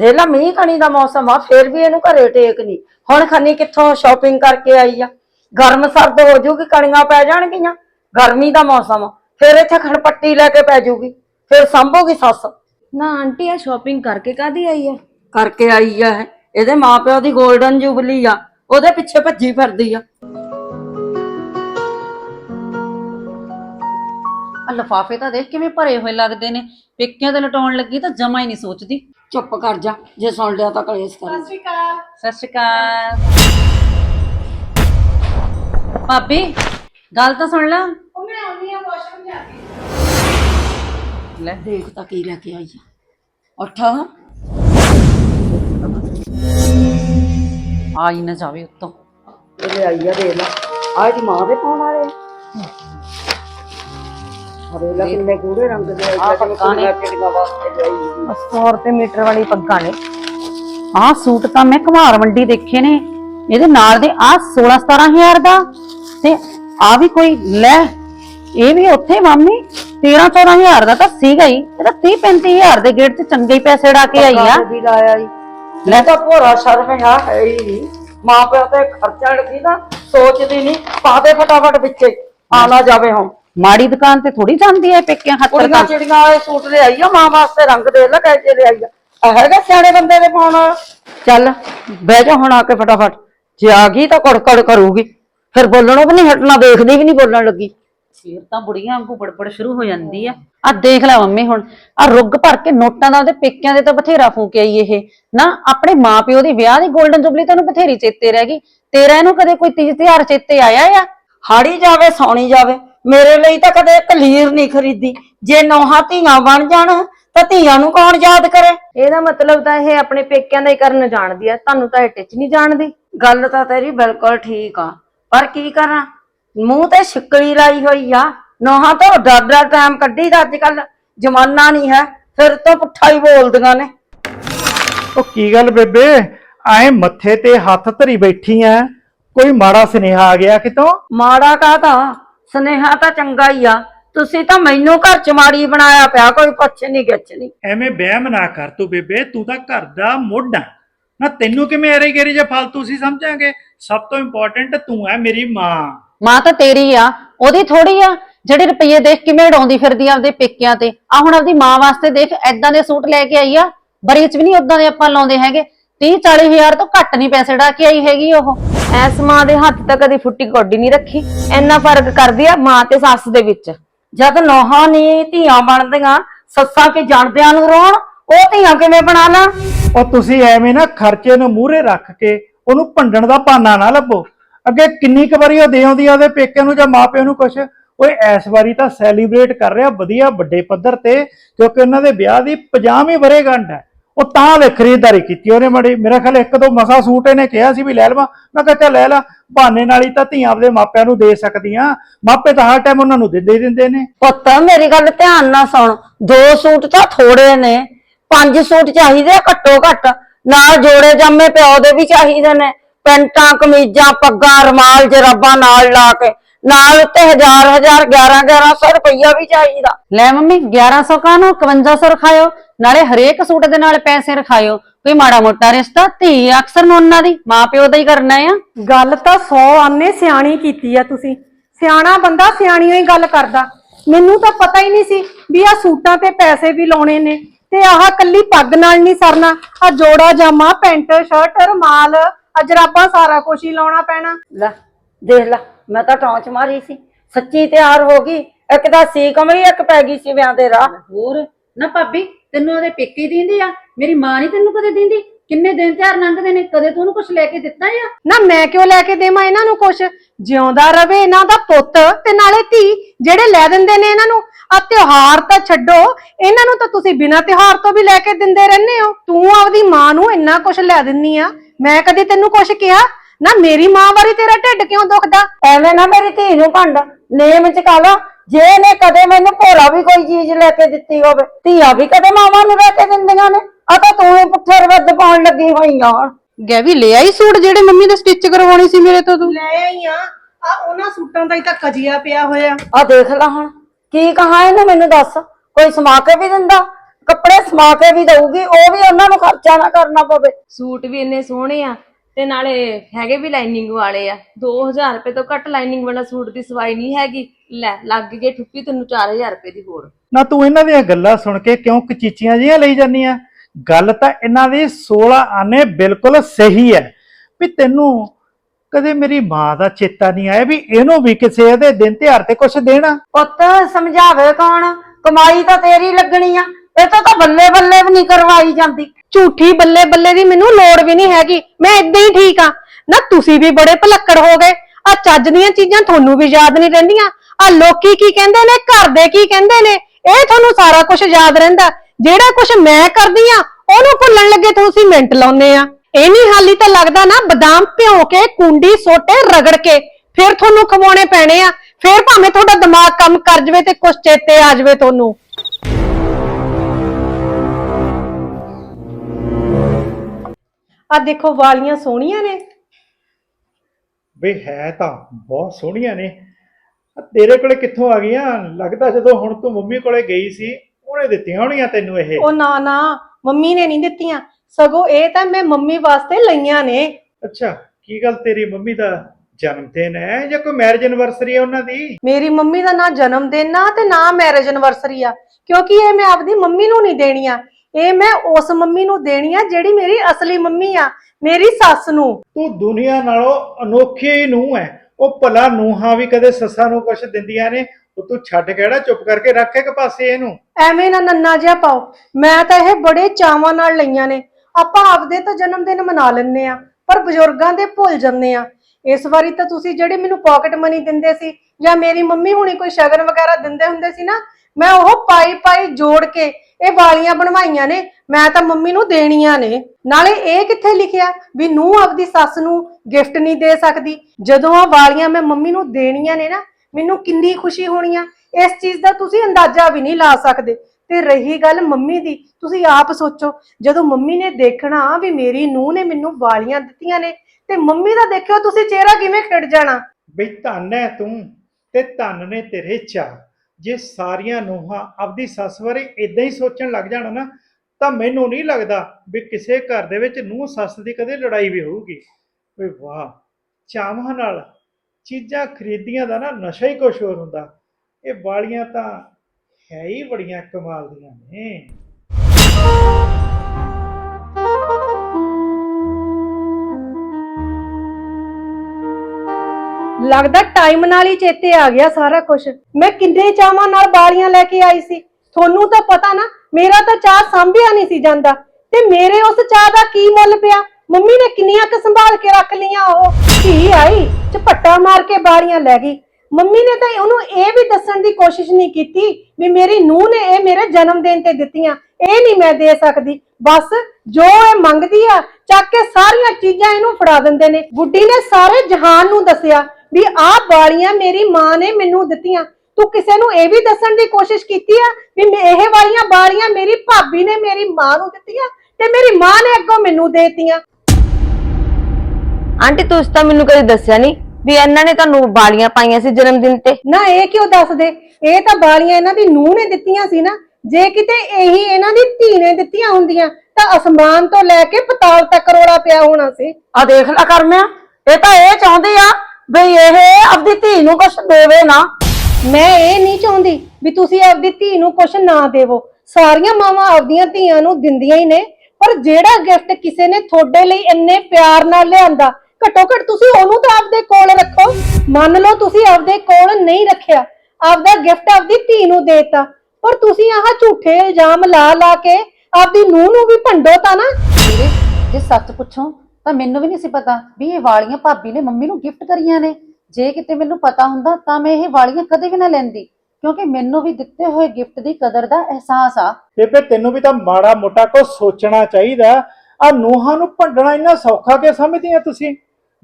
ਦੇਖ ਲਾ ਮੀਂਹ ਕਣੀ ਦਾ ਮੌਸਮ ਆ ਫੇਰ ਵੀ ਇਹਨੂੰ ਘਰੇ ਟੇਕ ਨਹੀਂ ਹੁਣ ਖੰਨੀ ਕਿੱਥੋਂ ਸ਼ਾਪਿੰਗ ਕਰਕੇ ਆਈ ਆ? ਗਰਮ ਸਰਦ ਹੋ ਜੂਗੀ ਕਣੀਆਂ ਪੈ ਜਾਣਗੀਆਂ। ਗਰਮੀ ਦਾ ਮੌਸਮ ਆ ਫੇਰ ਇੱਥੇ ਖਣਪੱਟੀ ਲੈ ਕੇ ਪੈ ਜੂਗੀ। ਫੇਰ ਸੰਭੂਗੀ ਸੱਸ। ਨਾ ਆਂਟੀ ਆ ਸ਼ਾਪਿੰਗ ਕਰਕੇ ਕਾਦੀ ਆਈ ਆ? ਕਰਕੇ ਆਈ ਆ ਇਹ। ਇਹਦੇ ਮਾਪਿਓ ਦੀ 골ਡਨ ਜੁਬਲੀ ਆ ਉਹਦੇ ਪਿੱਛੇ ਭੱਜੀ ਫਿਰਦੀ ਆ। ਆ ਲਫਾਫੇ ਤਾਂ ਦੇਖ ਕਿਵੇਂ ਭਰੇ ਹੋਏ ਲੱਗਦੇ ਨੇ। ਪੇਕਿਆਂ ਤੇ ਲਟਾਉਣ ਲੱਗੀ ਤਾਂ ਜਮਾ ਹੀ ਨਹੀਂ ਸੋਚਦੀ। ਚੁੱਪ ਕਰ ਜਾ ਜੇ ਸੁਣ ਲਿਆ ਤਾਂ ਕਲੇਸ਼ ਕਰ। ਸਤਿ ਸ਼੍ਰੀ ਅਕਾਲ। ਭਾਬੀ ਗੱਲ ਤਾਂ ਸੁਣ ਲੈ। ਉਹ ਮੈਂ ਆਉਣੀ ਆ ਵਾਸ਼ਰੂਮ ਜਾ ਕੇ। ਲੈ। ਦੇਖ ਤਾਂ ਕੀ ਲੈ ਕੇ ਆਈ ਆ। ਉੱਠ। ਆ ਹੀ ਨਾ ਜਾਵੇ ਉੱਤੋਂ। ਇਹ ਲੈ ਆਈ ਆ ਦੇਖ ਲੈ। ਆਹ ਦੀ ਮਾਂ ਦੇ ਪਾਉਣ ਵਾਲੇ ਆ। ਅਰੇ ਲੈ ਕਿੰਨੇ ਗੂੜੇ ਰੰਗ ਦੇ ਆਈ ਆ ਪੱਗਾਂ ਨੇ। ਕਿਹੜੀਆਂ ਵਾਸਤੇ ਜਾਈ 100 ਰੁਪਏ ਮੀਟਰ ਵਾਲੀ ਪੱਗਾਂ ਨੇ। ਆਹ ਸੂਟ ਤਾਂ ਮੈਂ ਘਮਾਰ ਮੰਡੀ ਦੇਖੇ ਨੇ। ਇਹਦੇ ਨਾਲ ਦੇ ਆਹ 16 17000 ਦਾ। ਤੇ ਆ ਵੀ ਕੋਈ ਲੈ ਇਹ ਵੀ ਉੱਥੇ ਮਾਮੀ 13 14000 ਦਾ ਤਾਂ ਸੀਗਾ ਹੀ। ਇਹਦਾ 30 35000 ਦੇ 'ਚ ਚੰਗੇ ਹੀ ਪੈਸੇ ਡਾ ਕੇ ਆਈ ਆ। ਕਾਹਨੂੰ ਵੀ ਲਾਇਆ ਈ ਲੈ। ਤਾਂ ਭੋਰਾ ਸ਼ਰਮ ਹੈ ਹੈ ਹੀ ਨਹੀਂ। ਮਾਂ ਪਿਓ ਤੇ ਖਰਚਾ ਲੱਗੀ ਨਾ ਸੋਚਦੀ ਨਹੀਂ। ਪਾ ਦੇ ਫਟਾਫਟ ਵਿੱਚੇ। ਆ ਨਾ ਜਾਵੇ ਹੁਣ। ਮਾੜੀ ਦੁਕਾਨ ਤੇ ਥੋੜੀ ਜਾਂਦੀ ਐ ਪੇਕਿਆਂ ਖਾਤਰ ਕੁੜੀਆਂ ਤਾਂ। ਚਿੜੀਆਂ ਵਾਲੇ ਸੂਟ ਲੈ ਆਈ ਆ ਮਾਂ ਵਾਸਤੇ ਰੰਗ ਦੇ ਲੈ ਕੈਸੇ ਲੈ ਆਈ ਆ। ਇਹ ਹੈਗਾ ਸਿਆਣੇ ਬੰਦੇ ਦੇ ਪਾਉਣ। ਚੱਲ ਬਹਿ ਜਾ ਹੁਣ ਆ ਕੇ ਫਟਾਫਟ। ਜੇ ਆ ਗਈ ਤਾਂ ਕੜਕੜ ਕਰੂਗੀ। ਫਿਰ ਬੋਲਣੋਂ ਵੀ ਨਹੀਂ ਹਟਣਾ ਦੇਖਦੀ ਵੀ ਨਹੀਂ ਬੋਲਣ ਲੱਗੀ। ਫੇਰ ਤਾਂ ਬੁੜੀਆਂ ਵਾਂਗੂ ਬੜਬੜ ਸ਼ੁਰੂ ਹੋ ਜਾਂਦੀ ਆ। ਆ ਦੇਖ ਲੈ ਮੰਮੀ ਹੁਣ ਆ ਰੁੱਗ ਭਰ ਕੇ ਨੋਟਾਂ ਦਾ ਉਹਦੇ ਪੇਕਿਆਂ ਦੇ ਤਾਂ ਬਥੇਰਾ ਫੂਕ ਆਈ ਇਹ। ਨਾ ਆਪਣੇ ਮਾਪਿਓ ਦੀ ਵਿਆਹ ਦੀ 골ਡਨ ਜੁਬਲੀ ਤੈਨੂੰ ਬਥੇਰੀ ਚੇਤੇ ਰਹਿ ਗਈ। ਤੇਰਾ ਇਹਨੂੰ ਕਦੇ ਕੋਈ ਤੀਜ ਤਿਉਹਾਰ ਚੇਤੇ ਆਇਆ ਆ? ਹਾੜੀ ਜਾਵੇ ਸੌਣੀ ਜਾਵੇ। ਮੇਰੇ ਲਈ ਤਾਂ ਕਦੇ ਕਲੀਰ ਨਹੀਂ ਖਰੀਦੀ। ਜੇ ਨੌਹਾਂ ਧੀਆਂ ਬਣ ਜਾਣ ਤਾਂ ਧੀਆਂ ਨੂੰ ਕੌਣ ਯਾਦ ਕਰੇ? ਇਹਦਾ ਮਤਲਬ ਤਾਂ ਇਹ ਆਪਣੇ ਪੇਕਿਆਂ ਦਾ ਹੀ ਕਰਨ ਜਾਣਦੀ ਆ ਤੁਹਾਨੂੰ ਤਾਂ ਇਹ ਟਿਚ ਨਹੀਂ ਜਾਣਦੀ। ਗੱਲ ਤਾਂ ਤੇਰੀ ਬਿਲਕੁਲ ਠੀਕ ਆ ਪਰ ਕੀ ਕਰਾਂ? ਮੂੰਹ ਤੇ ਛਿੱਕੜੀ ਲਾਈ ਹੋਈ ਆ। ਨੋਹਾਂ ਤੋਂ ਡਰ ਡਰ ਟਾਈਮ ਕੱਢੀ ਦਾ ਅੱਜ ਕੱਲ ਜਮਾਨਾ ਨਹੀਂ ਹੈ ਫਿਰ ਤੋਂ ਪੁੱਠਾ ਹੀ ਬੋਲਦੀਆਂ ਨੇ। ਉਹ ਕੀ ਗੱਲ ਬੇਬੇ? ਐ ਮੱਥੇ ਤੇ ਹੱਥ ਧਰੀ ਬੈਠੀ ਐ। ਕੋਈ ਮਾੜਾ ਸੁਨੇਹਾ ਆ ਗਿਆ ਕਿਤੋਂ? ਮਾੜਾ ਕਾਹਦਾ? ਸਨੇਹਾ ਤਾਂ ਚੰਗਾ ਹੀ ਆ। ਤੁਸੀਂ ਤਾਂ ਮੈਨੂੰ ਘਰ ਚ ਮਾੜੀ ਬਣਾਇਆ ਪਿਆ ਕੋਈ ਪੁੱਛ ਨਹੀਂ ਗਿੱਛ ਨਹੀਂ ਐਵੇਂ ਵਹਿਮ ਨਾ ਕਰ ਤੂੰ ਬੇਬੇ ਤੂੰ ਤਾਂ ਘਰ ਦਾ ਮੁੱਢ ਆ ਨਾ ਤੈਨੂੰ ਕਿਵੇਂ ਐਰੇ ਗੇਰੀ ਜੇ ਫालतू ਸੀ ਸਮਝਾਂਗੇ? ਸਭ ਤੋਂ ਇੰਪੋਰਟੈਂਟ ਤੂੰ ਐ ਮੇਰੀ ਮਾਂ। ਮਾਂ ਤਾਂ ਤੇਰੀ ਆ ਉਹਦੀ ਥੋੜੀ ਆ। ਜਿਹੜੇ ਰੁਪਈਏ ਦੇਖ ਕਿਵੇਂ ਉਡਾਉਂਦੀ ਫਿਰਦੀ ਆ ਆਪਦੇ ਪੇਕਿਆਂ ਤੇ। ਆ ਹੁਣ ਆਪਦੀ ਮਾਂ ਵਾਸਤੇ ਦੇਖ ਐਦਾਂ ਦੇ ਸੂਟ ਲੈ ਕੇ ਆਈ ਆ। ਬਰੀ ਚ ਵੀ ਨਹੀਂ ਉਦਾਂ ਦੇ ਆਪਾਂ ਲਾਉਂਦੇ ਹੈਗੇ। 30 40 ਹਜ਼ਾਰ ਤੋਂ ਘੱਟ ਨਹੀਂ ਪੈਸੇ ਡਾ ਕੇ ਆਈ ਹੈਗੀ ਉਹ। ਐਸ ਮਾਂ ਦੇ ਹੱਥ ਤਾਂ ਕਦੀ ਫੁੱਟੀ ਕੋਡੀ ਨਹੀਂ ਰੱਖੀ। ਇੰਨਾ ਫ਼ਰਕ ਕਰਦੀ ਆ ਮਾਂ ਤੇ ਸੱਸ ਦੇ ਵਿੱਚ। ਜਦ ਨੋਹਾਂ ਨਹੀਂ ਧੀਆਂ ਬਣਦੀਆਂ, ਸੱਸਾਂ ਕੇ ਜਾਣਦਿਆਂ ਨੂੰ ਰੋਣ, ਉਹ ਧੀਆਂ ਕਿਵੇਂ ਬਣਾ ਲਾਂ ਉਹ ਤੁਸੀਂ ਐਵੇਂ ਨਾ ਖਰਚੇ ਨੂੰ ਮੂਹਰੇ ਰੱਖ ਕੇ ਉਹਨੂੰ ਭੰਡਣ ਦਾ ਬਹਾਨਾ ਨਾ ਲੱਭੋ। ਅੱਗੇ ਕਿੰਨੀ ਕੁ ਵਾਰੀ ਉਹ ਦੇ ਆਉਂਦੀ ਆ ਉਹਦੇ ਪੇਕਿਆਂ ਨੂੰ ਜਾਂ ਮਾਪਿਆਂ ਨੂੰ ਕੁਛ। ਓਏ ਇਸ ਵਾਰੀ ਤਾਂ ਸੈਲੀਬ੍ਰੇਟ ਕਰ ਰਿਹਾ ਵਧੀਆ ਵੱਡੇ ਪੱਧਰ ਤੇ, ਕਿਉਂਕਿ ਉਹਨਾਂ ਦੇ ਵਿਆਹ ਦੀ 50ਵੀਂ ਵਰੇਗੰਢ ਹੈ। ਉਹ ਤਾਂ ਲੈ ਖਰੀਦਦਾਰੀ ਕੀਤੀ ਉਹਨੇ ਮੜੀ। ਮੇਰਾ ਖਿਆਲ ਇੱਕ ਦੋ ਮਸਾ ਸੂਟ ਇਹਨੇ ਕਿਹਾ ਸੀ ਵੀ ਲੈ ਲਵਾਂ। ਮੈਂ ਕਿਹਾ, ਚੱਲ ਲੈ ਲਾ। ਬਹਾਨੇ ਨਾਲ ਹੀ ਤਾਂ ਧੀਆਂ ਆਪਦੇ ਮਾਪਿਆਂ ਨੂੰ ਦੇ ਸਕਦੀਆਂ। ਮਾਪੇ ਤਾਂ ਹਰ ਟਾਈਮ ਉਹਨਾਂ ਨੂੰ ਦਿੰਦੇ ਹੀ ਦਿੰਦੇ ਨੇ। ਪੁੱਤ, ਮੇਰੀ ਗੱਲ ਧਿਆਨ ਨਾਲ ਸੁਣ। ਦੋ ਸੂਟ ਤਾਂ ਥੋੜੇ ਨੇ। ਪੰਜ ਸੂਟ ਚਾਹੀਦੇ ਆ ਘੱਟੋ ਘੱਟ। ਨਾਲ ਜੋੜੇ ਜਾਮੇ ਪਿਓ ਦੇ ਵੀ ਚਾਹੀਦੇ ਨੇ। ਪੈਂਟਾਂ, ਕਮੀਜ਼ਾਂ, ਪੱਗਾਂ, ਰਮਾਲ, ਜਰਾਬਾਂ ਨਾਲ ਲਾ ਕੇ। ਨਾਲ ਉੱਤੇ ਹਜ਼ਾਰ ਹਜ਼ਾਰ 11 1100 ਰੁਪਈਆ ਵੀ ਚਾਹੀਦਾ। ਲੈ ਮੰਮੀ 1100 ਕਾ ਨੂੰ 5100 ਰਖਾਇਓ। ਨਾਲੇ ਹਰੇਕ ਸੂਟ ਦੇ ਨਾਲ ਪੈਸੇ ਰਖਾਇਓ। ਕੋਈ ਮਾੜਾ ਮੋਟਾ ਰਿਸ਼ਤਾ ਧੀ ਅਕਸਰ ਨੂੰ ਉਹਨਾਂ ਦੀ ਮਾਂ ਪਿਓ ਦਾ ਹੀ ਕਰਨਾ ਆ। ਗੱਲ ਤਾਂ 100 ਆਨੇ ਸਿਆਣੀ ਕੀਤੀ ਆ ਤੁਸੀਂ। ਸਿਆਣਾ ਬੰਦਾ ਸਿਆਣੀਓ ਹੀ ਗੱਲ ਕਰਦਾ। ਮੈਨੂੰ ਤਾਂ ਪਤਾ ਹੀ ਨਹੀਂ ਸੀ ਵੀ ਆ ਸੂਟਾਂ ਤੇ ਪੈਸੇ ਵੀ ਲਾਉਣੇ ਨੇ। ਤੇ ਆਹ ਕੱਲੀ ਪੱਗ ਨਾਲ ਨਹੀਂ ਸਰਨਾ। ਆ ਜੋੜਾ ਜਾਮਾ ਪੈਂਟ ਸ਼ਰਟ ਰਮਾਲ ਅਜਰਾਬਾਂ ਸਾਰਾ ਕੁਝ ਹੀ ਲਾਉਣਾ ਪੈਣਾ। ਲੈ ਦੇਖ ਲੈ। ਮੈਂ ਤਾਂ ਟੌਂਚ ਮਾਰੀ ਸੀ। ਸੱਚੀ ਤਿਆਰ ਹੋ ਗਈ। ਇੱਕ ਤਾਂ ਸੀ ਕਮਰੀ ਇੱਕ ਪੈ ਗਈ ਸੀ ਵਿਆਹ ਦੇ ਰਾਹ। ਹੋਰ ਨਾ ਭਾਬੀ ਤੈਨੂੰ ਉਹਦੇ ਪੇਕੇ ਦਿੰਦੀ ਆ? ਮੇਰੀ ਮਾਂ ਨਹੀਂ ਤੈਨੂੰ ਕਦੇ ਦਿੰਦੀ? ਕਿੰਨੇ ਦਿਨ ਤਿਉਹਾਰ ਲੰਘਦੇ ਨੇ? ਕਦੇ ਤੂੰ ਉਹਨੂੰ ਕੁਝ ਲੈ ਕੇ ਦਿੱਤਾ ਆ? ਨਾ ਮੈਂ ਕਿਉਂ ਲੈ ਕੇ ਦੇਵਾਂ ਇਹਨਾਂ ਨੂੰ ਕੁਛ? ਜਿਉਂਦਾ ਰਵੇ ਇਹਨਾਂ ਦਾ ਪੁੱਤ ਤੇ ਨਾਲੇ ਧੀ ਜਿਹੜੇ ਲੈ ਦਿੰਦੇ ਨੇ ਇਹਨਾਂ ਨੂੰ। ਆ ਤਿਉਹਾਰ ਤਾਂ ਛੱਡੋ। ਇਹਨਾਂ ਨੂੰ ਤਾਂ ਤੁਸੀਂ ਬਿਨਾਂ ਤਿਉਹਾਰ ਤੋਂ ਵੀ ਲੈ ਕੇ ਦਿੰਦੇ ਰਹਿੰਦੇ ਹੋ। ਤੂੰ ਆਪਦੀ ਮਾਂ ਨੂੰ ਇੰਨਾ ਕੁਛ ਲੈ ਦਿੰਨੀ ਆ। ਮੈਂ ਕਦੇ ਤੈਨੂੰ ਕੁਛ ਕਿਹਾ? ਨਾ ਮੇਰੀ ਮਾਂ ਵਾਰੀ ਤੇਰਾ ਢਿੱਡ ਕਿਉਂ ਦੁਖਦਾ? ਐਵੇਂ ਨਾ ਮੇਰੀ ਧੀ ਨੂੰ ਭੰਡ ਨੇਮ ਚ ਕਾਲਾ ਜੇ ਇਹਨੇ ਕਦੇ ਮੈਨੂੰ ਭੋਰਾ ਵੀ ਕੋਈ ਚੀਜ਼ ਲੈ ਕੇ ਦਿੱਤੀ ਹੋਵੇ ਧੀਆਂ ਵੀ ਕਦੇ ਮਾਵਾਂ ਨੂੰ ਲੈ ਕੇ ਦਿੰਦੀਆਂ ਨੇ ਆ ਤਾਂ ਤੂੰ ਹੀ ਪੁੱਠੇ ਰਵੱਦ ਪਾਉਣ ਲੱਗੀ ਹੋਈ ਆ। ਗੈਵੀ ਲੈ ਆਈ ਸੂਟ ਜਿਹੜੇ ਮੰਮੀ ਦੇ ਸਟਿਚ ਕਰਵਾਉਣੀ ਸੀ ਮੇਰੇ ਤੋਂ ਤੂੰ? ਲੈ ਆਈ ਆ ਆ ਉਹਨਾਂ ਸੂਟਾਂ ਦਾ ਹੀ ਤਾਂ ਕਜੀਆ ਪਿਆ ਹੋਇਆ। ਆ ਦੇਖ ਲੈ ਹੁਣ ਕੀ ਕਹਾ ਇਹਨੇ ਮੈਨੂੰ ਦੱਸ? ਕੋਈ ਸਮਾ ਕੇ ਵੀ ਦਿੰਦਾ ਕੱਪੜੇ ਸਮਾ ਕੇ ਵੀ ਦਊਗੀ ਉਹ ਵੀ ਉਹਨਾਂ ਨੂੰ ਖਰਚਾ ਨਾ ਕਰਨਾ ਪਵੇ। ਸੂਟ ਵੀ ਇੰਨੇ ਸੋਹਣੇ ਆ ਤੇ ਨਾਲੇ ਹੈਗੇ ਵੀ ਲਾਈਨਿੰਗ ਵਾਲੇ ਆ। 2000 ਰੁਪਏ ਤੋਂ ਘੱਟ ਲਾਈਨਿੰਗ ਵਾਲਾ ਸੂਟ ਦੀ ਸਵਾਈ ਨਹੀਂ ਹੈਗੀ। ਲੈ ਲੱਗ ਗਈ ਠੁੱਪੀ ਤੈਨੂੰ 4000 ਰੁਪਏ ਦੀ ਹੋਰ। ਨਾ ਤੂੰ ਇਹਨਾਂ ਦੀਆਂ ਗੱਲਾਂ ਸੁਣ ਕੇ ਕਿਉਂ ਕਚੀਚੀਆਂ ਜਿਹੀਆਂ ਲਈ ਜਾਂਦੀਆਂ ਗੱਲ ਤਾਂ ਇਹਨਾਂ ਦੀ 16 ਆਨੇ ਬਿਲਕੁਲ ਸਹੀ ਹੈ ਵੀ ਤੈਨੂੰ ਕਦੇ ਮੇਰੀ ਮਾਂ ਦਾ ਚੇਤਾ ਨਹੀਂ ਆਇਆ ਵੀ ਇਹਨੂੰ ਵੀ ਕਿਸੇ ਇਹਦੇ ਦਿਨ ਤਿਉਹਾਰ ਤੇ ਕੁਝ ਦੇਣਾ? ਪੁੱਤ ਸਮਝਾਵੇ ਕੌਣ? ਕਮਾਈ ਤਾਂ ਤੇਰੀ ਲੱਗਣੀ ਆ। ਇਹ ਤਾਂ ਤਾਂ ਬੱਲੇ ਬੱਲੇ ਵੀ ਨਹੀਂ ਕਰਵਾਈ ਜਾਂਦੀ। ਝੂਠੀ ਬੱਲੇ ਬੱਲੇ ਦੀ ਮੈਨੂੰ ਲੋੜ ਵੀ ਨਹੀਂ ਹੈਗੀ। ਮੈਂ ਇਦਾਂ ਹੀ ਠੀਕ ਆ। ਨਾ ਤੁਸੀਂ ਵੀ ਬੜੇ ਭਲੱਕੜ ਹੋ ਗਏ। ਆ ਚੱਜ ਦੀਆਂ ਚੀਜ਼ਾਂ ਤੁਹਾਨੂੰ ਵੀ ਯਾਦ ਨਹੀਂ ਰਹਿੰਦੀਆਂ। ਆ ਲੋਕੀ ਕੀ ਕਹਿੰਦੇ ਨੇ, ਘਰ ਦੇ ਕੀ ਕਹਿੰਦੇ ਨੇ। ਇਹ ਤੁਹਾਨੂੰ ਸਾਰਾ ਕੁਝ ਯਾਦ ਰਹਿੰਦਾ। ਜਿਹੜਾ ਕੁਝ ਮੈਂ ਕਰਦੀ ਆ, ਉਹਨੂੰ ਭੁੱਲਣ ਲੱਗੇ ਤੁਸੀਂ ਮਿੰਟ ਲਾਉਨੇ ਆ। ਇਹ ਨਹੀਂ ਹਾਲੀ ਤਾਂ ਲੱਗਦਾ ਨਾ ਬਦਾਮ ਭਿਉਂ ਕੇ, ਕੁੰਡੀ ਸੋਟੇ ਰਗੜ ਕੇ, ਫਿਰ ਤੁਹਾਨੂੰ ਖਵਾਉਣੇ ਪੈਣੇ ਆ। ਫਿਰ ਭਾਵੇਂ ਤੁਹਾਡਾ ਦਿਮਾਗ ਕੰਮ ਕਰ ਜਵੇ ਤੇ ਕੁਝ ਚੇਤੇ ਆ ਜਵੇ ਤੁਹਾਨੂੰ। ਆ ਦੇਖੋ ਵਾਲੀਆਂ ਸੋਹਣੀਆਂ ਨੇ। ਵੀ ਹੈ ਤਾਂ ਬਹੁਤ ਸੋਹਣੀਆਂ ਨੇ। ਆ ਤੇਰੇ ਕੋਲੇ ਕਿੱਥੋਂ ਆ ਗਈਆਂ? ਲੱਗਦਾ ਜਦੋਂ ਹੁਣ ਤੂੰ ਮੰਮੀ ਕੋਲੇ ਗਈ ਸੀ ਉਹਨੇ ਦਿੱਤੀਆਂ ਹੋਣੀਆਂ ਤੈਨੂੰ ਇਹ। ਉਹ ਨਾ ਨਾ ਮੰਮੀ ਨੇ ਨਹੀਂ ਦਿੱਤੀਆਂ। ਸਗੋਂ ਇਹ ਤਾਂ ਮੈਂ ਮੰਮੀ ਵਾਸਤੇ ਲਈਆਂ ਨੇ। ਅੱਛਾ ਕੀ ਗੱਲ ਤੇਰੀ ਮੰਮੀ ਦਾ ਜਨਮ ਦਿਨ ਹੈ ਜਾਂ ਕੋਈ ਮੈਰਿਜ ਐਨਵਰਸਰੀ ਹੈ ਉਹਨਾਂ ਦੀ? ਮੇਰੀ ਮੰਮੀ ਦਾ ਨਾ ਜਨਮ ਦਿਨ ਆ ਤੇ ਨਾ ਮੈਰਿਜ ਐਨਵਰਸਰੀ ਆ। ਕਿਉਂਕਿ ਇਹ ਮੈਂ ਆਪਦੀ ਮੰਮੀ ਨੂੰ ਨਹੀਂ ਦੇਣੀਆਂ। ਇਹ ਮੈਂ ਉਸ ਮੰਮੀ ਨੂੰ ਦੇਣੀ ਆ ਜਿਹੜੀ ਮੇਰੀ ਅਸਲੀ ਮੰਮੀ ਆ ਮੇਰੀ ਸੱਸ ਨੂੰ। ਤੂੰ ਦੁਨੀਆ ਨਾਲੋਂ ਅਨੋਖੀ ਨੂੰ ਹੈ। ਉਹ ਭਲਾ ਨੂੰਹਾਂ ਵੀ ਕਦੇ ਸੱਸਾਂ ਨੂੰ ਕੁਛ ਦਿੰਦੀਆਂ ਨੇ। ਉਹ ਤੂੰ ਛੱਡ ਕਿਹੜਾ ਚੁੱਪ ਕਰਕੇ ਰੱਖ ਇੱਕ ਪਾਸੇ ਇਹਨੂੰ। ਐਵੇਂ ਨਾ ਨੰਨਾ ਜਿਹਾ ਪਾਓ। ਮੈਂ ਤਾਂ ਇਹ ਬੜੇ ਚਾਵਾਂ ਨਾਲ ਲਈਆਂ ਨੇ। ਆਪਾਂ ਆਪਦੇ ਤਾਂ ਜਨਮ ਦਿਨ ਮਨਾ ਲੈਂਦੇ ਆ ਪਰ ਬਜ਼ੁਰਗਾਂ ਦੇ ਭੁੱਲ ਜਾਂਦੇ ਆ। ਇਸ ਵਾਰੀ ਤਾਂ ਤੁਸੀਂ ਜਿਹੜੇ ਮੈਨੂੰ ਪਾਕਟ ਮਨੀ ਦਿੰਦੇ ਸੀ ਜਾਂ ਮੇਰੀ ਮੰਮੀ ਹੁਣੀ ਕੋਈ ਸ਼ਗਨ ਵਗੈਰਾ ਦਿੰਦੇ ਹੁੰਦੇ ਸੀ ਨਾ ਮੈਂ ਉਹ ਪਾਈ ਪਾਈ ਜੋੜ ਕੇ ਇਹ ਵਾਲੀਆਂ ਬਣਵਾਈਆਂ ਨੇ, ਮੈਂ ਤਾਂ ਮੰਮੀ ਨੂੰ ਦੇਣੀਆਂ ਨੇ। ਨਾਲੇ ਇਹ ਕਿੱਥੇ ਲਿਖਿਆ ਵੀ ਨੂੰ ਆਪਦੀ ਸੱਸ ਨੂੰ ਗਿਫਟ ਨਹੀਂ ਦੇ ਸਕਦੀ? ਜਦੋਂ ਆ ਵਾਲੀਆਂ ਮੈਂ ਮੰਮੀ ਨੂੰ ਦੇਣੀਆਂ ਨੇ ਨਾ, ਮੈਨੂੰ ਕਿੰਨੀ ਖੁਸ਼ੀ ਹੋਣੀ ਆ ਇਸ ਚੀਜ਼ ਦਾ ਤੁਸੀਂ ਅੰਦਾਜ਼ਾ ਵੀ ਨਹੀਂ ਲਾ ਸਕਦੇ। ਤੇ ਰਹੀ ਗੱਲ ਮੰਮੀ ਦੀ, ਤੁਸੀਂ ਆਪ ਸੋਚੋ, ਜਦੋਂ ਮੰਮੀ ਨੇ ਦੇਖਣਾ ਵੀ ਮੇਰੀ ਨੂੰਹ ਨੇ ਮੈਨੂੰ ਵਾਲੀਆਂ ਦਿੱਤੀਆਂ ਨੇ, ਤੇ ਮੰਮੀ ਦਾ ਦੇਖਿਓ ਤੁਸੀਂ ਚਿਹਰਾ ਕਿਵੇਂ ਖਿੜ ਜਾਣਾ। ਬਈ ਧੰਨ ਹੈ ਤੂੰ, ਤੇ ਧੰਨ ਨੇ ਤੇਰੇ ਚਾਅ। ਜੇ ਸਾਰੀਆਂ ਨੂੰਹਾਂ ਆਪਦੀ ਸੱਸ ਬਾਰੇ ਇਦਾਂ ਹੀ ਸੋਚਣ ਲੱਗ ਜਾਣ ਨਾ, ਤਾਂ ਮੈਨੂੰ ਨਹੀਂ ਲੱਗਦਾ ਵੀ ਕਿਸੇ ਘਰ ਦੇ ਵਿੱਚ ਨੂੰਹ ਸੱਸ ਦੀ ਕਦੇ ਲੜਾਈ ਵੀ ਹੋਊਗੀ। ਵੀ ਵਾਹ, ਚਾਵਾਂ ਨਾਲ ਚੀਜ਼ਾਂ ਖਰੀਦੀਆਂ ਦਾ ਨਾ ਨਸ਼ਾ ਹੀ ਕੁਛ ਹੋਰ ਹੁੰਦਾ। ਇਹ ਵਾਲੀਆਂ ਤਾਂ ਹੈ ਹੀ ਬੜੀਆਂ ਕਮਾਲ ਦੀਆਂ ਨੇ। ਲੱਗਦਾ ਟਾਈਮ ਨਾਲ ਹੀ ਚੇਤੇ ਆ ਗਿਆ ਸਾਰਾ ਕੁਝ ਮੈਂ ਕਿੰਨੇ ਚਾਵਾਂ ਨਾਲ ਬਾਲੀਆਂ ਲੈ ਕੇ ਆਈ ਸੀ। ਤੁਹਾਨੂੰ ਤਾਂ ਪਤਾ ਨਾ, ਮੇਰਾ ਤਾਂ ਚਾਹ ਸੰਭਿਆ ਨਹੀਂ ਸੀ ਜਾਂਦਾ। ਤੇ ਮੇਰੇ ਉਸ ਚਾਹ ਦਾ ਕੀ ਮੁੱਲ ਪਿਆ? ਮੰਮੀ ਨੇ ਕਿੰਨੀਆਂ ਕੁ ਸੰਭਾਲ ਕੇ ਰੱਖ ਲੀਆਂ ਉਹ। ਧੀ ਆਈ, ਝਪੱਟਾ ਮਾਰ ਕੇ ਬਾਲੀਆਂ ਲੈ ਗਈ। ਮੰਮੀ ਨੇ ਤਾਂ ਉਹਨੂੰ ਇਹ ਵੀ ਦੱਸਣ ਦੀ ਕੋਸ਼ਿਸ਼ ਨਹੀਂ ਕੀਤੀ ਵੀ ਮੇਰੀ ਨੂੰਹ ਨੇ ਇਹ ਮੇਰੇ ਜਨਮ ਦਿਨ ਤੇ ਦਿੱਤੀਆਂ। ਇਹ ਨਹੀਂ ਮੈਂ ਦੇ ਸਕਦੀ। ਬਸ ਜੋ ਇਹ ਮੰਗਦੀ ਆ, ਚੱਕ ਕੇ ਸਾਰੀਆਂ ਚੀਜ਼ਾਂ ਇਹਨੂੰ ਫੜਾ ਦਿੰਦੇ ਨੇ। ਗੁੱਡੀ ਨੇ ਸਾਰੇ ਜਹਾਨ ਨੂੰ ਦੱਸਿਆ। ਵੀ ਆਹ ਵਾਲੀਆਂ ਮੇਰੀ ਮਾਂ ਨੇ ਮੈਨੂੰ ਦਿੱਤੀਆਂ। ਤੂੰ ਕਿਸੇ ਨੂੰ ਇਹ ਵੀ ਦੱਸਣ ਦੀ ਕੋਸ਼ਿਸ਼ ਕੀਤੀ ਆ ਵੀ ਮੈਂ ਇਹ ਵਾਲੀਆਂ ਵਾਲੀਆਂ ਮੇਰੀ ਭਾਬੀ ਨੇ ਮੇਰੀ ਮਾਂ ਨੂੰ ਦਿੱਤੀਆਂ ਤੇ ਮੇਰੀ ਮਾਂ ਨੇ ਅੱਗੋਂ ਮੈਨੂੰ ਦੇਤੀਆਂ? ਆਂਟੀ ਤੁਸੀਂ ਤਾਂ ਮੈਨੂੰ ਕਦੇ ਦੱਸਿਆ ਨਹੀਂ ਵੀ ਇਹਨਾਂ ਨੇ ਤੁਹਾਨੂੰ ਵਾਲੀਆਂ ਪਾਈਆਂ ਸੀ ਜਨਮ ਦਿਨ ਤੇ? ਨਾ ਇਹ ਕਿਉਂ ਦੱਸਦੇ? ਇਹ ਤਾਂ ਵਾਲੀਆਂ ਇਹਨਾਂ ਦੀ ਨੂੰਹ ਨੇ ਦਿੱਤੀਆਂ ਸੀ ਨਾ। ਜੇ ਕਿਤੇ ਇਹੀ ਇਹਨਾਂ ਦੀ ਧੀ ਨੇ ਦਿੱਤੀਆਂ ਹੁੰਦੀਆਂ ਤਾਂ ਅਸਮਾਨ ਤੋਂ ਲੈ ਕੇ ਪਤਾਲ ਤੱਕ ਰੋਲਾ ਪਿਆ ਹੋਣਾ ਸੀ। ਆ ਦੇਖ ਲੈ ਕਰਮਿਆ ਇਹ ਤਾਂ ਇਹ ਚਾਹੁੰਦੀ ਆ ਵੀ ਇਹ ਆਪਦੀ ਧੀ ਨੂੰ ਕੁਛ ਦੇਵੇ ਨਾ। ਮੈਂ ਇਹ ਨਹੀਂ ਚਾਹੁੰਦੀ ਵੀ ਤੁਸੀਂ ਆਪਦੀ ਧੀ ਨੂੰ ਕੁਝ ਨਾ ਦੇਵੋ। ਸਾਰੀਆਂ ਮਾਵਾਂ ਆਪਦੀਆਂ ਧੀਆਂ ਨੂੰ ਦਿੰਦੀਆਂ ਹੀ ਨੇ ਪਰ ਜਿਹੜਾ ਗਿਫਟ ਕਿਸੇ ਨੇ ਤੁਹਾਡੇ ਲਈ ਇੰਨੇ ਪਿਆਰ ਨਾਲ ਲਿਆਂਦਾ ਘੱਟੋ ਘੱਟ ਤੁਸੀਂ ਉਹਨੂੰ ਤਾਂ ਆਪਦੇ ਕੋਲ ਰੱਖੋ। ਮੰਨ ਲਓ ਤੁਸੀਂ ਆਪਦੇ ਕੋਲ ਨਹੀਂ ਰੱਖਿਆ ਆਪਦਾ ਗਿਫਟ ਆਪਦੀ ਧੀ ਨੂੰ ਦੇਤਾ ਪਰ ਤੁਸੀਂ ਆਹ ਝੂਠੇ ਇਲਜ਼ਾਮ ਲਾ ਲਾ ਕੇ ਆਪਦੀ ਨੂੰਹ ਨੂੰ ਵੀ ਭੰਡੋ ਤਾਂ ਨਾ। ਵੀਰੇ ਜੇ ਸੱਚ ਪੁੱਛੋ ਤਾਂ ਮੈਨੂੰ ਵੀ ਨਹੀਂ ਸੀ ਪਤਾ ਵੀ ਇਹ ਵਾਲੀਆਂ ਭਾਬੀ ਨੇ ਮੰਮੀ ਨੂੰ ਗਿਫਟ ਕਰੀਆਂ ਨੇ। ਜੇ ਕਿਤੇ ਮੈਨੂੰ ਪਤਾ ਹੁੰਦਾ ਤਾਂ ਮੈਂ ਇਹ ਵਾਲੀਆਂ ਕਦੇ ਵੀ ਨਾ ਲੈਂਦੀ, ਕਿਉਂਕਿ ਮੈਨੂੰ ਵੀ ਦਿੱਤੇ ਹੋਏ ਗਿਫਟ ਦੀ ਕਦਰ ਦਾ ਅਹਿਸਾਸ ਆ। ਬੇਬੇ, ਤੈਨੂੰ ਵੀ ਤਾਂ ਮਾੜਾ ਮੋਟਾ ਕੁਝ ਸੋਚਣਾ ਚਾਹੀਦਾ। ਆ ਨੂੰਹਾਂ ਨੂੰ ਭੰਡਣਾ ਇੰਨਾ ਸੌਖਾ ਕਿ ਆ ਤੁਸੀਂ?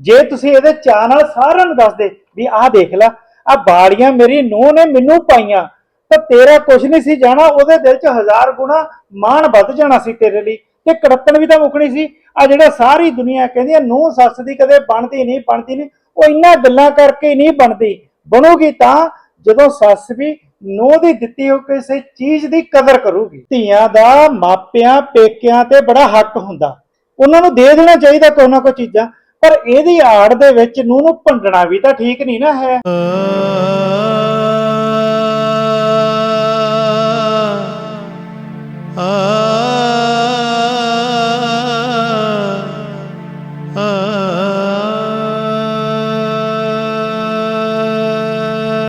ਜੇ ਤੁਸੀਂ ਇਹਦੇ ਚਾਹ ਨਾਲ ਸਾਰਿਆਂ ਨੂੰ ਦੱਸਦੇ ਵੀ ਆਹ ਦੇਖ ਲੈ ਆ ਬਾੜੀਆਂ ਮੇਰੀ ਨੂੰਹ ਨੇ ਮੈਨੂੰ ਪਾਈਆਂ ਤਾਂ ਤੇਰਾ ਕੁਝ ਨਹੀਂ ਸੀ ਜਾਣਾ, ਉਹਦੇ ਦਿਲ 'ਚ ਹਜ਼ਾਰ ਗੁਣਾ ਮਾਣ ਵੱਧ ਜਾਣਾ ਸੀ ਤੇਰੇ ਲਈ ਤੇ ਕੜੱਤਣ ਵੀ ਤਾਂ ਮੁੱਕਣੀ ਸੀ। ਆ ਜਿਹੜਾ ਸਾਰੀ ਦੁਨੀਆ ਕਹਿੰਦੀ ਆ, ਨੂੰਹ ਸੱਸ ਦੀ ਕਦੇ ਬਣਦੀ ਨਹੀਂ ਬਣਦੀ ਨਹੀਂ, ਉਹ ਇੰਨਾ ਗੱਲਾਂ ਕਰਕੇ ਨਹੀਂ ਬਣਦੀ। ਬਣੂਗੀ ਤਾਂ ਜਦੋਂ ਸੱਸ ਵੀ ਨੂੰਹ ਦੀ ਦਿੱਤੀ ਹੋਈ ਕਿਸੇ ਚੀਜ਼ ਦੀ ਕਦਰ ਕਰੂਗੀ। ਧੀਆਂ ਦਾ ਮਾਪਿਆਂ, ਪੇਕਿਆਂ ਤੇ ਬੜਾ ਹੱਕ ਹੁੰਦਾ। ਉਹਨਾਂ ਨੂੰ ਦੇ ਦੇਣਾ ਚਾਹੀਦਾ ਕੋਈ ਨਾ ਕੋਈ ਚੀਜ਼ਾਂ, ਪਰ ਇਹਦੀ ਆੜ ਦੇ ਵਿੱਚ ਨੂੰਹ ਨੂੰ ਭੰਡਣਾ ਵੀ ਤਾਂ ਠੀਕ ਨਹੀਂ ਨਾ ਹੈ।